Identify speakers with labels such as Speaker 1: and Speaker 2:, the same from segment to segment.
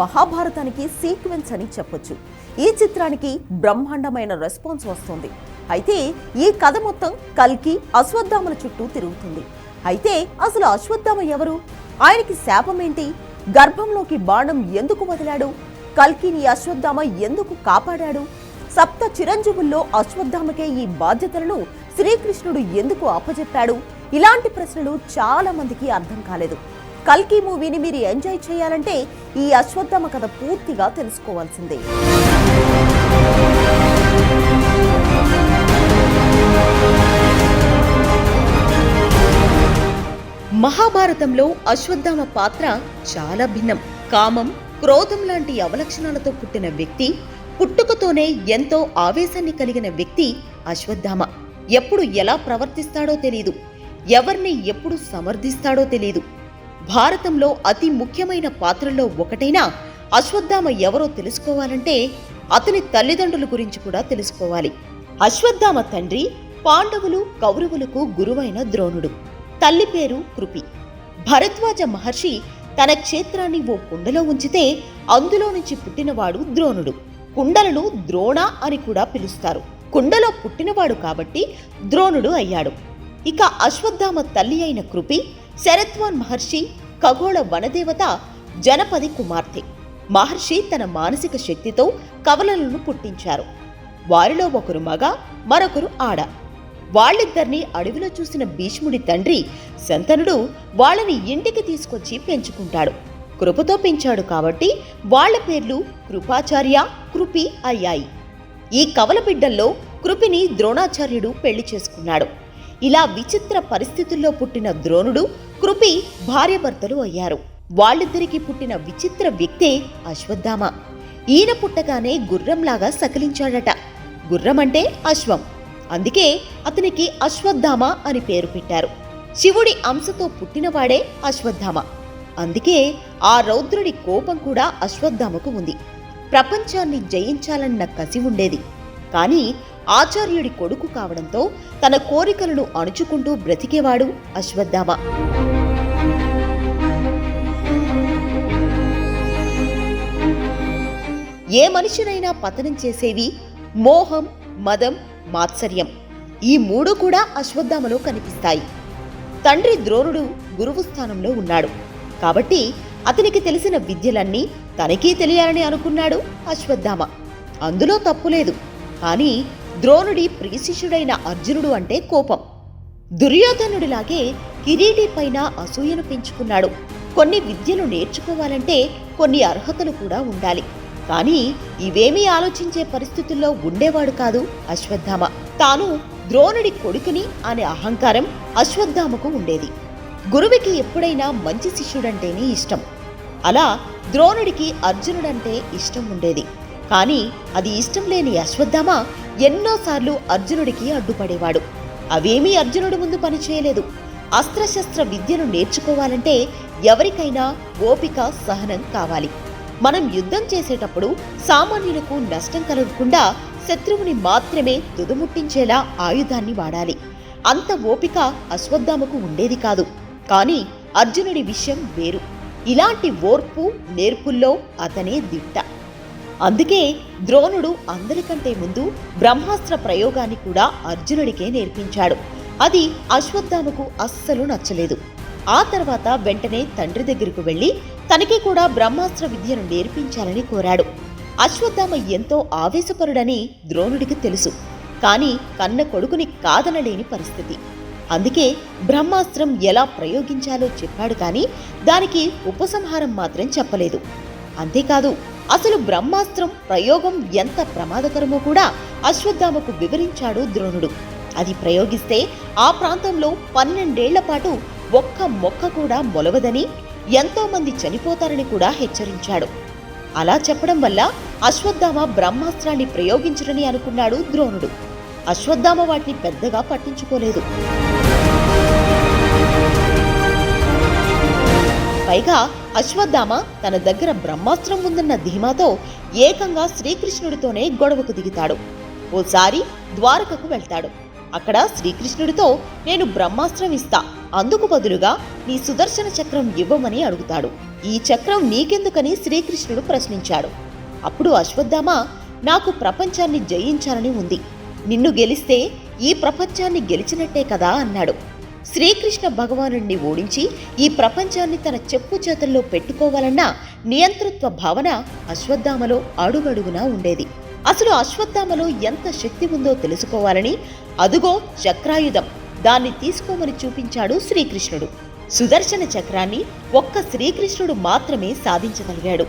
Speaker 1: మహాభారతానికి sequence అని చెప్పొచ్చు. ఈ చిత్రానికి బ్రహ్మాండమైన రెస్పాన్స్ వస్తుంది. అయితే ఈ కథ మొత్తం కల్కి అశ్వత్థామల చుట్టూ తిరుగుతుంది. అయితే అసలు అశ్వత్థామ ఎవరు? ఆయనకి శాపం ఏంటి గర్భంలోకి బాణం ఎందుకు వదిలాడు? కల్కిని అశ్వత్థామ ఎందుకు కాపాడాడు? సప్త చిరంజీవుల్లో అశ్వత్థామకే ఈ బాధ్యతలను శ్రీకృష్ణుడు ఎందుకు అప్పజెప్పాడు? ఇలాంటి ప్రశ్నలు చాలా మందికి అర్థం కాలేదు. కల్కి మూవీని మీరు ఎంజాయ్ చేయాలంటే ఈ అశ్వత్థమ కథ పూర్తిగా తెలుసుకోవాల్సిందే. మహాభారతంలో అశ్వత్థామ పాత్ర చాలా భిన్నం. కామం క్రోధం లాంటి అవలక్షణాలతో పుట్టిన వ్యక్తి పుట్టుకతోనే ఎంతో ఆవేశాన్ని కలిగిన వ్యక్తి అశ్వత్థామ. ఎప్పుడు ఎలా ప్రవర్తిస్తాడో తెలియదు ఎవరిని ఎప్పుడు సమర్థిస్తాడో తెలియదు భారతంలో అతి ముఖ్యమైన పాత్రల్లో ఒకటైన అశ్వత్థామ ఎవరో తెలుసుకోవాలంటే అతని తల్లిదండ్రుల గురించి కూడా తెలుసుకోవాలి. అశ్వత్థామ తండ్రి పాండవులు కౌరవులకు గురువైన ద్రోణుడు. తల్లి పేరు కృపి. భరద్వాజ మహర్షి తన క్షేత్రాన్ని ఓ కుండలో ఉంచితే అందులో నుంచి పుట్టినవాడు ద్రోణుడు. కుండలను ద్రోణ అని కూడా పిలుస్తారు. కుండలో పుట్టినవాడు కాబట్టి ద్రోణుడు అయ్యాడు. ఇక అశ్వత్థామ తల్లి అయిన కృపి శరత్వాన్ మహర్షి ఖగోళ వనదేవత జనపది కుమార్తె. మహర్షి తన మానసిక శక్తితో కవలలను పుట్టించారు. వారిలో ఒకరు మగ మరొకరు ఆడ. వాళ్ళిద్దరినీ అడవిలో చూసిన భీష్ముడి తండ్రి శంతనుడు వాళ్ళని ఇంటికి తీసుకొచ్చి పెంచుకుంటాడు. కృపతో పెంచాడు కాబట్టి వాళ్ళ పేర్లు కృపాచార్య కృపి అయ్యాయి. ఈ కవల బిడ్డల్లో కృపిని ద్రోణాచార్యుడు పెళ్ళి చేసుకున్నాడు. ఇలా విచిత్ర పరిస్థితుల్లో పుట్టిన ద్రోణుడు కృపి భార్యభర్తలు అయ్యారు. వాళ్ళిద్దరికీ పుట్టిన విచిత్ర వ్యక్తే అశ్వత్థామ. ఈయన పుట్టగానే గుర్రంలాగా సకిలించాడట. గుర్రం అంటే అశ్వం. అందుకే అతనికి అశ్వత్థామ అని పేరు పెట్టారు. శివుడి అంశతో పుట్టినవాడే అశ్వత్థామ. అందుకే ఆ రౌద్రుడి కోపం కూడా అశ్వత్థామకు ఉంది. ప్రపంచాన్ని జయించాలన్న కసి ఉండేది. కానీ ఆచార్యుడి కొడుకు కావడంతో తన కోరికలను అణుచుకుంటూ బ్రతికేవాడు అశ్వత్థామ. ఏ మనిషినైనా పతనం చేసేవి మోహం మదం మాత్సర్యం. ఈ మూడు కూడా అశ్వత్థామలో కనిపిస్తాయి. తండ్రి ద్రోణుడు గురువు స్థానంలో ఉన్నాడు. కాబట్టి అతనికి తెలిసిన విద్యలన్నీ తనకీ తెలియాలని అనుకున్నాడు అశ్వత్థామ. అందులో తప్పులేదు కానీ ద్రోణుడి ప్రియశిష్యుడైన అర్జునుడు అంటే కోపం. దుర్యోధనుడిలాగే కిరీటి పైన అసూయను పెంచుకున్నాడు. కొన్ని విద్యలు నేర్చుకోవాలంటే కొన్ని అర్హతలు కూడా ఉండాలి. కానీ ఇవేమీ ఆలోచించే పరిస్థితుల్లో ఉండేవాడు కాదు అశ్వత్థామ. తాను ద్రోణుడి కొడుకుని అనే అహంకారం అశ్వత్థామకు ఉండేది. గురువుకి ఎప్పుడైనా మంచి శిష్యుడంటేనే ఇష్టం. అలా ద్రోణుడికి అర్జునుడంటే ఇష్టం ఉండేది. కానీ అది ఇష్టం లేని అశ్వత్థామ ఎన్నోసార్లు అర్జునుడికి అడ్డుపడేవాడు. అవేమీ అర్జునుడి ముందు పనిచేయలేదు అస్త్రశస్త్ర విద్యను నేర్చుకోవాలంటే ఎవరికైనా ఓపిక సహనం కావాలి. మనం యుద్ధం చేసేటప్పుడు సామాన్యులకు నష్టం కలగకుండా శత్రువుని మాత్రమే తుదుముట్టించేలా ఆయుధాన్ని వాడాలి. అంత ఓపిక అశ్వత్థామకు ఉండేది కాదు. కానీ అర్జునుడి విషయం వేరు. ఇలాంటి ఓర్పు నేర్పుల్లో అతనే దిట్ట. అందుకే ద్రోణుడు అందరికంటే ముందు బ్రహ్మాస్త్ర ప్రయోగాన్ని కూడా అర్జునుడికే నేర్పించాడు. అది అశ్వత్థామకు అస్సలు నచ్చలేదు. ఆ తర్వాత వెంటనే తండ్రి దగ్గరకు వెళ్ళి తనకి కూడా బ్రహ్మాస్త్ర విద్యను నేర్పించాలని కోరాడు. అశ్వత్థామ ఎంతో ఆవేశపరుడని ద్రోణుడికి తెలుసు. కానీ కన్న కొడుకుని కాదనలేని పరిస్థితి. అందుకే బ్రహ్మాస్త్రం ఎలా ప్రయోగించాలో చెప్పాడు కానీ దానికి ఉపసంహారం మాత్రం చెప్పలేదు. అంతేకాదు అసలు బ్రహ్మాస్త్రం ప్రయోగం ఎంత ప్రమాదకరమో కూడా అశ్వత్థామకు వివరించాడు ద్రోణుడు. అది ప్రయోగిస్తే ఆ ప్రాంతంలో పన్నెండేళ్ళ పాటు ఒక్క మొక్క కూడా మొలవదని ఎంతోమంది చనిపోతారని కూడా హెచ్చరించాడు. అలా చెప్పడం వల్ల అశ్వత్థామ బ్రహ్మాస్త్రాన్ని ప్రయోగించడని అనుకున్నాడు ద్రోణుడు. అశ్వత్థామ వాటిని పెద్దగా పట్టించుకోలేదు. పైగా అశ్వత్థామ తన దగ్గర బ్రహ్మాస్త్రం ఉందన్న ధీమాతో ఏకంగా శ్రీకృష్ణుడితోనే గొడవకు దిగుతాడు. ఓసారి ద్వారకకు వెళ్తాడు. అక్కడ శ్రీకృష్ణుడితో నేను బ్రహ్మాస్త్రం ఇస్తా. అందుకు బదులుగా నీ సుదర్శన చక్రం ఇవ్వమని అడుగుతాడు. ఈ చక్రం నీకెందుకని శ్రీకృష్ణుడు ప్రశ్నించాడు. అప్పుడు అశ్వత్థామ నాకు ప్రపంచాన్ని జయించాలని ఉంది. నిన్ను గెలిస్తే ఈ ప్రపంచాన్ని గెలిచినట్టే కదా అన్నాడు. శ్రీకృష్ణ భగవానుణ్ణి ఓడించి ఈ ప్రపంచాన్ని తన చెప్పు చేతుల్లో పెట్టుకోవాలన్న నియంతృత్వ భావన అశ్వత్థామలో అడుగడుగునా ఉండేది. అసలు అశ్వత్థామలో ఎంత శక్తి ఉందో తెలుసుకోవాలని అదుగో చక్రాయుధం దాన్ని తీసుకోమని చూపించాడు శ్రీకృష్ణుడు. సుదర్శన చక్రాన్ని ఒక్క శ్రీకృష్ణుడు మాత్రమే సాధించగలిగాడు.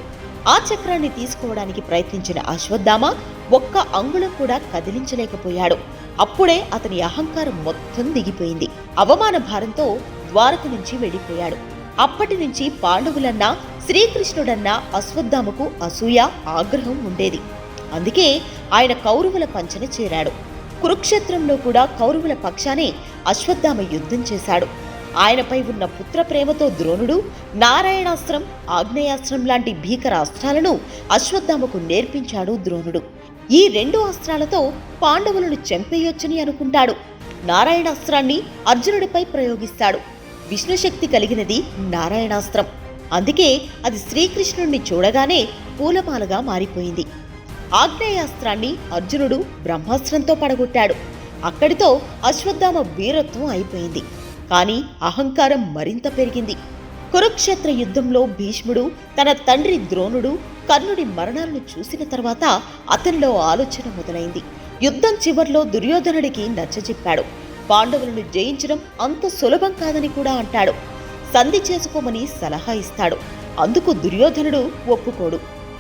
Speaker 1: ఆ చక్రాన్ని తీసుకోవడానికి ప్రయత్నించిన అశ్వత్థామ ఒక్క అంగుళం కూడా కదిలించలేకపోయాడు. అప్పుడే అతని అహంకారం మొత్తం దిగిపోయింది. అవమాన భారంతో ద్వారక నుంచి వెళ్ళిపోయాడు. అప్పటి నుంచి పాండవులన్నా శ్రీకృష్ణుడన్నా అశ్వత్థామకు అసూయ ఆగ్రహం ఉండేది. అందుకే ఆయన కౌరవుల పంచన చేరాడు. కురుక్షేత్రంలో కూడా కౌరవుల పక్షానే అశ్వత్థామ యుద్ధం చేశాడు. ఆయనపై ఉన్న పుత్ర ప్రేమతో ద్రోణుడు నారాయణాస్త్రం ఆగ్నేయాస్త్రం లాంటి భీకర అస్త్రాలను అశ్వత్థామకు నేర్పించాడు ద్రోణుడు. ఈ రెండు అస్త్రాలతో పాండవులను చంపేయొచ్చని అనుకుంటాడు. నారాయణాస్త్రాన్ని అర్జునుడిపై ప్రయోగిస్తాడు. విష్ణుశక్తి కలిగినది నారాయణాస్త్రం. అందుకే అది శ్రీకృష్ణుణ్ణి చూడగానే పూలమాలగా మారిపోయింది. ఆగ్నేయాస్త్రాన్ని అర్జునుడు బ్రహ్మాస్త్రంతో పడగొట్టాడు. అక్కడితో అశ్వత్థామ వీరత్వం అయిపోయింది. కానీ అహంకారం మరింత పెరిగింది. కురుక్షేత్ర యుద్ధంలో భీష్ముడు తన తండ్రి ద్రోణుడు కర్ణుడి మరణాలను చూసిన తర్వాత అతనిలో ఆలోచన మొదలైంది. యుద్ధం చివర్లో దుర్యోధనుడికి నచ్చజెప్పాడు పాండవులను జయించడం అంత సులభం కాదని కూడా అంటాడు. సంధి చేసుకోమని సలహా ఇస్తాడు. అందుకు దుర్యోధనుడు ఒప్పుకోడు.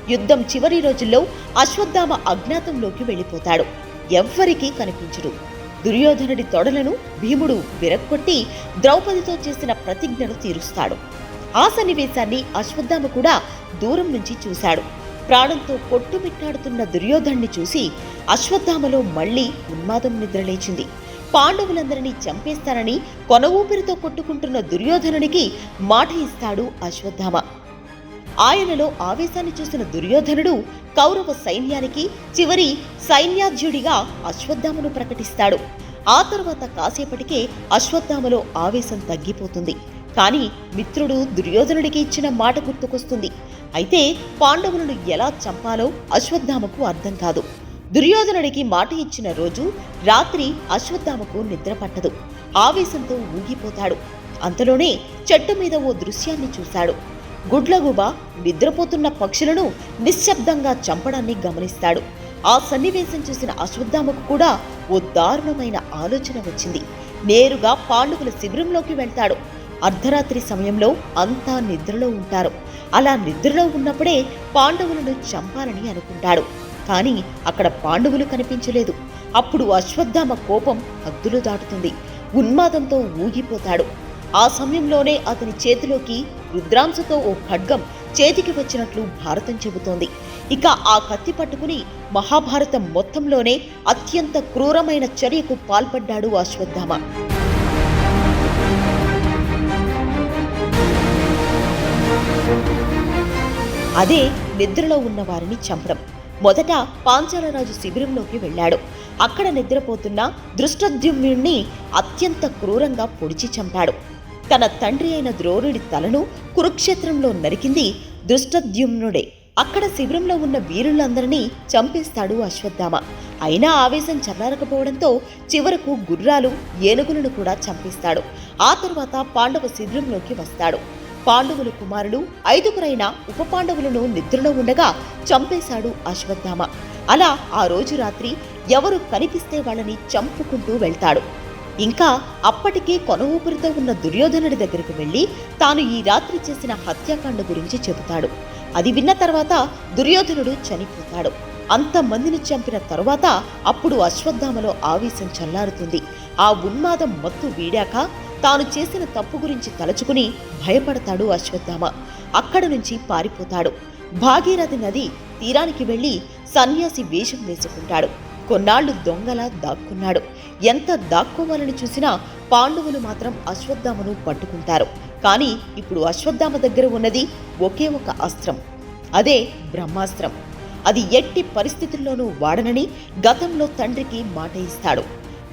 Speaker 1: యుద్ధం చివరి రోజుల్లో అశ్వత్థామ అజ్ఞాతంలోకి వెళ్ళిపోతాడు. ఎవ్వరికీ కనిపించడు. దుర్యోధనుడి తొడలను భీముడు విరక్కొట్టి ద్రౌపదితో చేసిన ప్రతిజ్ఞను తీరుస్తాడు. ఆ సన్నివేశాన్ని అశ్వత్థామ కూడా దూరం నుంచి చూశాడు. ప్రాణంతో కొట్టుమిట్టాడుతున్న దుర్యోధన్ని చూసి అశ్వత్థామలో మళ్ళీ ఉన్మాదం నిద్రలేచింది. పాండవులందరినీ చంపేస్తానని కొన ఊపిరితో కొట్టుకుంటున్న దుర్యోధనునికి మాట ఇస్తాడు అశ్వత్థామ. ఆయనలో ఆవేశాన్ని చూసిన దుర్యోధనుడు కౌరవ సైన్యానికి చివరి సైన్యాధ్యుడిగా అశ్వత్థామను ప్రకటిస్తాడు. ఆ తర్వాత కాసేపటికే అశ్వత్థామలో ఆవేశం తగ్గిపోతుంది. కానీ మిత్రుడు దుర్యోధనుడికి ఇచ్చిన మాట గుర్తుకొస్తుంది. అయితే పాండవులను ఎలా చంపాలో అశ్వత్థామకు అర్థం కాదు. దుర్యోధనుడికి మాట ఇచ్చిన రోజు రాత్రి అశ్వత్థామకు నిద్ర పట్టదు. ఆవేశంతో ఊగిపోతాడు. అంతలోనే చెట్టు మీద ఓ దృశ్యాన్ని చూశాడు. గుడ్లగూబ నిద్రపోతున్న పక్షులను నిశ్శబ్దంగా చంపడాన్ని గమనిస్తాడు. ఆ సన్నివేశం చూసిన అశ్వత్థామకు కూడా ఓ దారుణమైన ఆలోచన వచ్చింది. నేరుగా పాండవుల శిబిరంలోకి వెళ్తాడు. అర్ధరాత్రి సమయంలో అంతా నిద్రలో ఉంటారు. అలా నిద్రలో ఉన్నప్పుడే పాండవులను చంపాలని అనుకుంటాడు. కానీ అక్కడ పాండవులు కనిపించలేదు. అప్పుడు అశ్వత్థామ కోపం హద్దులు దాటుతుంది. ఉన్మాదంతో ఊగిపోతాడు. ఆ సమయంలోనే అతని చేతిలోకి రుద్రాంశతో ఓ ఖడ్గం చేతికి వచ్చినట్లు భారతం చెబుతోంది. ఇక ఆ కత్తి పట్టుకుని మహాభారతం మొత్తంలోనే అత్యంత క్రూరమైన చర్యకు పాల్పడ్డాడు అశ్వత్థామ. అదే నిద్రలో ఉన్న వారిని చంపడం. మొదట పాంచాలరాజు శిబిరంలోకి వెళ్ళాడు. అక్కడ నిద్రపోతున్న దృష్టద్యుమ్యుణ్ణి అత్యంత క్రూరంగా పొడిచి చంపాడు. తన తండ్రి అయిన ద్రోణుడి తలను కురుక్షేత్రంలో నరికింది దృష్టద్యుమ్నుడే. అక్కడ శిబిరంలో ఉన్న వీరులందరినీ చంపేస్తాడు అశ్వత్థామ. అయినా ఆవేశం చల్లారకపోవడంతో చివరకు గుర్రాలు ఏనుగులను కూడా చంపేస్తాడు. ఆ తర్వాత పాండవ శిబిరంలోకి వస్తాడు. పాండవుల కుమారులు ఐదుగురైన ఉప పాండవులను నిద్రలో ఉండగా చంపేశాడు అశ్వత్థామ. అలా ఆ రోజు రాత్రి ఎవరు కనిపిస్తే వాళ్ళని చంపుకుంటూ వెళ్తాడు. ఇంకా అప్పటికే కొన ఊపిరితో ఉన్న దుర్యోధనుడి దగ్గరికి వెళ్ళి తాను ఈ రాత్రి చేసిన హత్యాకాండ గురించి చెబుతాడు. అది విన్న తర్వాత దుర్యోధనుడు చనిపోతాడు. అంతమందిని చంపిన తరువాత అప్పుడు అశ్వత్థామలో ఆవేశం చల్లారుతుంది. ఆ ఉన్మాదం మత్తు వీడాక తాను చేసిన తప్పు గురించి తలచుకుని భయపడతాడు అశ్వత్థామ. అక్కడ నుంచి పారిపోతాడు. భాగీరథి నది తీరానికి వెళ్ళి సన్యాసి వేషం వేసుకుంటాడు. కొన్నాళ్ళు దొంగలా దాక్కున్నాడు. ఎంత దాక్కోవాలని చూసినా పాండవులు మాత్రం అశ్వత్థామను పట్టుకుంటారు. కానీ ఇప్పుడు అశ్వత్థామ దగ్గర ఉన్నది ఒకే ఒక అస్త్రం. అదే బ్రహ్మాస్త్రం. అది ఎట్టి పరిస్థితుల్లోనూ వాడనని గతంలో తండ్రికి మాట ఇస్తాడు.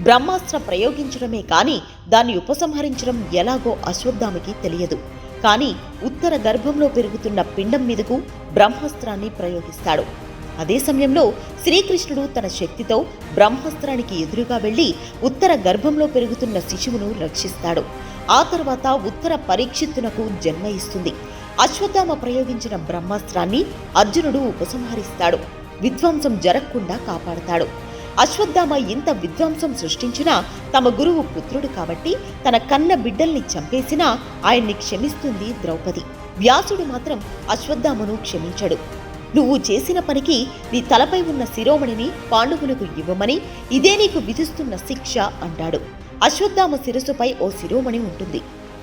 Speaker 1: బ్రహ్మాస్త్ర ప్రయోగించడమే కానీ దాన్ని ఉపసంహరించడం ఎలాగో అశ్వత్థామకి తెలియదు. కానీ ఉత్తర గర్భంలో పెరుగుతున్న పిండం మీదకు బ్రహ్మాస్త్రాన్ని ప్రయోగిస్తాడు. అదే సమయంలో శ్రీకృష్ణుడు తన శక్తితో బ్రహ్మాస్త్రానికి ఎదురుగా వెళ్ళి ఉత్తర గర్భంలో పెరుగుతున్న శిశువును రక్షిస్తాడు. ఆ తర్వాత ఉత్తర పరీక్షిత్తునకు జన్మ ఇస్తుంది. అశ్వత్థామ ప్రయోగించిన బ్రహ్మాస్త్రాన్ని అర్జునుడు ఉపసంహరిస్తాడు. విధ్వంసం జరగకుండా కాపాడతాడు. అశ్వత్థామ ఇంత విధ్వంసం సృష్టించినా తమ గురువు పుత్రుడు కాబట్టి తన కన్న బిడ్డల్ని చంపేసినా ఆయన్ని క్షమిస్తుంది ద్రౌపది. వ్యాసుడు మాత్రం అశ్వత్థామను క్షమించడు. నువ్వు చేసిన పనికి నీ తలపై ఉన్న శిరోమణిని పాండవులకు ఇవ్వమని ఇదే నీకు విధిస్తున్న శిక్ష అంటాడు. అశ్వత్థామ శిరస్సుపై ఓ శిరోమణి ఉంటుంది.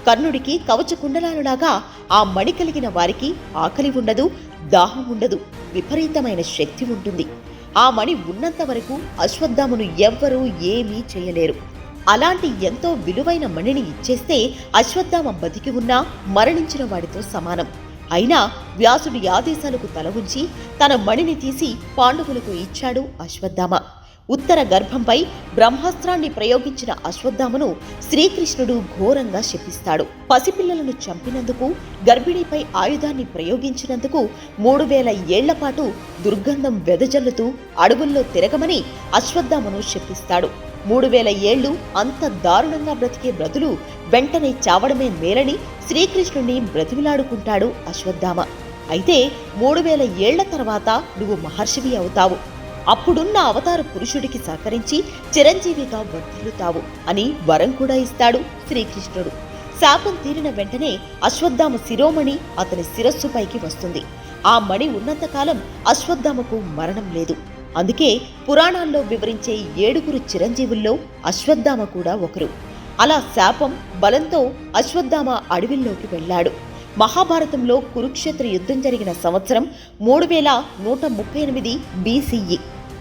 Speaker 1: కర్ణుడికి కవచ కుండలాలులాగా ఆ మణి కలిగిన వారికి ఆకలి ఉండదు దాహం ఉండదు విపరీతమైన శక్తి ఉంటుంది. ఆ మణి ఉన్నంత వరకు అశ్వత్థామును ఎవ్వరూ ఏమీ చేయలేరు. అలాంటి ఎంతో విలువైన మణిని ఇచ్చేస్తే అశ్వత్థామ బతికి ఉన్నా మరణించిన వాడితో సమానం. అయినా వ్యాసుడి ఆదేశాలకు తల ఉంచి తన మణిని తీసి పాండవులకు ఇచ్చాడు అశ్వత్థామ. ఉత్తర గర్భంపై బ్రహ్మాస్త్రాన్ని ప్రయోగించిన అశ్వత్థామను శ్రీకృష్ణుడు ఘోరంగా శపిస్తాడు. పసిపిల్లలను చంపినందుకు గర్భిణీపై ఆయుధాన్ని ప్రయోగించినందుకు మూడు వేల ఏళ్ళపాటు దుర్గంధం వెదజల్లుతూ అడవుల్లో తిరగమని అశ్వత్థామను శపిస్తాడు. మూడు వేల ఏళ్ళు అంత దారుణంగా బ్రతికే బ్రతులు వెంటనే చావడమే మేలని శ్రీకృష్ణుణ్ణి బ్రతిమిలాడుకుంటాడు అశ్వత్థామ. అయితే మూడు వేల ఏళ్ళ తర్వాత నువ్వు మహర్షివి అవుతావు. అప్పుడున్న అవతార పురుషుడికి సహకరించి చిరంజీవిగా వర్ధిల్లుతావు అని వరం కూడా ఇస్తాడు శ్రీకృష్ణుడు. శాపం తీరిన వెంటనే అశ్వత్థామ శిరోమణి అతని శిరస్సుపైకి వస్తుంది. ఆ మణి ఉన్నంతకాలం అశ్వత్థామకు మరణం లేదు. అందుకే పురాణాల్లో వివరించే ఏడుగురు చిరంజీవుల్లో అశ్వత్థామ కూడా ఒకరు. అలా శాపం బలంతో అశ్వత్థామ అడవిల్లోకి వెళ్ళాడు. మహాభారతంలో కురుక్షేత్ర యుద్ధం జరిగిన సంవత్సరం మూడు వేల నూట ముప్పై ఎనిమిది బీసీఈ.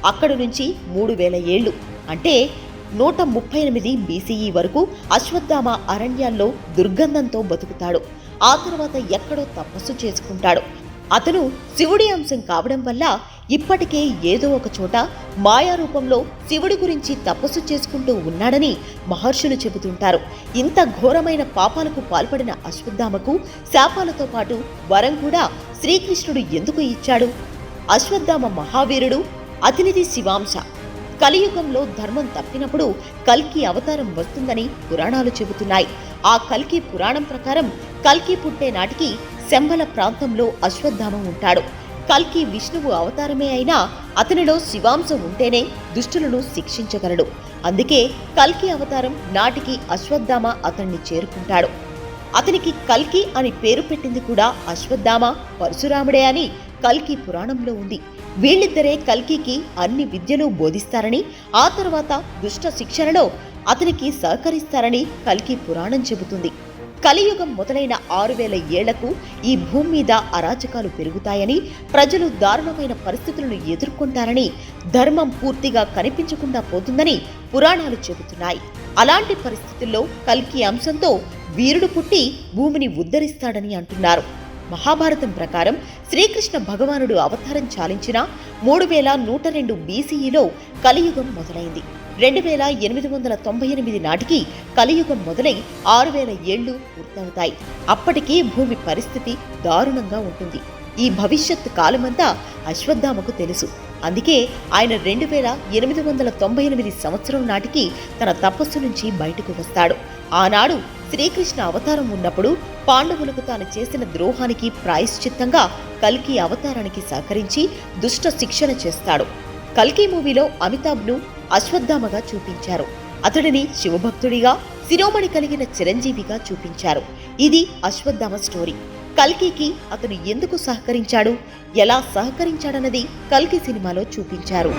Speaker 1: అక్కడి నుంచి మూడు వేల ఏళ్ళు. అంటే నూట ముప్పై ఎనిమిది బీసీఈ వరకు అశ్వత్థామ అరణ్యాల్లో దుర్గంధంతో బతుకుతాడు. ఆ తర్వాత ఎక్కడో తపస్సు చేసుకుంటాడు. అతను శివుడి అంశం కావడం వల్ల ఇప్పటికే ఏదో ఒక చోట మాయారూపంలో శివుడి గురించి తపస్సు చేసుకుంటూ ఉన్నాడని మహర్షులు చెబుతుంటారు. ఇంత ఘోరమైన పాపాలకు పాల్పడిన అశ్వత్థామకు శాపాలతో పాటు వరం కూడా శ్రీకృష్ణుడు ఎందుకు ఇచ్చాడు? అశ్వత్థామ మహావీరుడు అతినిధి శివాంశ. కలియుగంలో ధర్మం తప్పినప్పుడు కల్కి అవతారం వస్తుందని పురాణాలు చెబుతున్నాయి. ఆ కల్కి పురాణం ప్రకారం కల్కి పుట్టే నాటికి శంబల ప్రాంతంలో అశ్వత్థామ ఉంటాడు. కల్కి విష్ణువు అవతారమే అయినా అతనిలో శివాంశం ఉంటేనే దుష్టులను శిక్షించగలడు. అందుకే కల్కి అవతారం నాటికి అశ్వత్థామ అతన్ని చేరుకుంటాడు. అతనికి కల్కి అని పేరు పెట్టింది కూడా అశ్వత్థామ పరశురాముడే అని కల్కి పురాణంలో ఉంది. వీళ్ళిద్దరే కల్కికి అన్ని విద్యలు బోధిస్తారని ఆ తర్వాత దుష్ట శిక్షణలో అతనికి సహకరిస్తారని కల్కి పురాణం చెబుతుంది. కలియుగం మొదలైన ఆరు వేల ఏళ్ళకు ఈ భూమి మీద అరాచకాలు పెరుగుతాయని ప్రజలు దారుణమైన పరిస్థితులను ఎదుర్కొంటారని ధర్మం పూర్తిగా కనిపించకుండా పోతుందని పురాణాలు చెబుతున్నాయి. అలాంటి పరిస్థితుల్లో కల్కి అంశంతో వీరుడు పుట్టి భూమిని ఉద్ధరిస్తాడని అంటున్నారు. మహాభారతం ప్రకారం శ్రీకృష్ణ భగవానుడు అవతారం చాలించిన మూడు వేల నూట రెండు బీసీఈలో కలియుగం మొదలైంది. రెండు వేల ఎనిమిది వందల తొంభై ఎనిమిది నాటికి కలియుగం మొదలై ఆరు వేల ఏళ్ళు పూర్తవుతాయి. అప్పటికీ భూమి పరిస్థితి దారుణంగా ఉంటుంది. ఈ భవిష్యత్ కాలమంతా అశ్వత్థామకు తెలుసు. అందుకే ఆయన రెండు వేల ఎనిమిది వందల తొంభై ఎనిమిది సంవత్సరం నాటికి తన తపస్సు నుంచి బయటకు వస్తాడు. ఆనాడు శ్రీకృష్ణ అవతారం ఉన్నప్పుడు పాండవులకు తాను చేసిన ద్రోహానికి ప్రాయశ్చిత్తంగా కల్కి అవతారానికి సహకరించి దుష్ట శిక్షణ చేస్తాడు. కల్కి మూవీలో అమితాబ్ను అశ్వత్థామగా చూపించారు. అతడిని శివభక్తుడిగా శిరోమణి కలిగిన చిరంజీవిగా చూపించారు. ఇది అశ్వత్థామ స్టోరీ. కల్కికి అతను ఎందుకు సహకరించాడు? ఎలా సహకరించాడన్నది కల్కి సినిమాలో చూపించారు.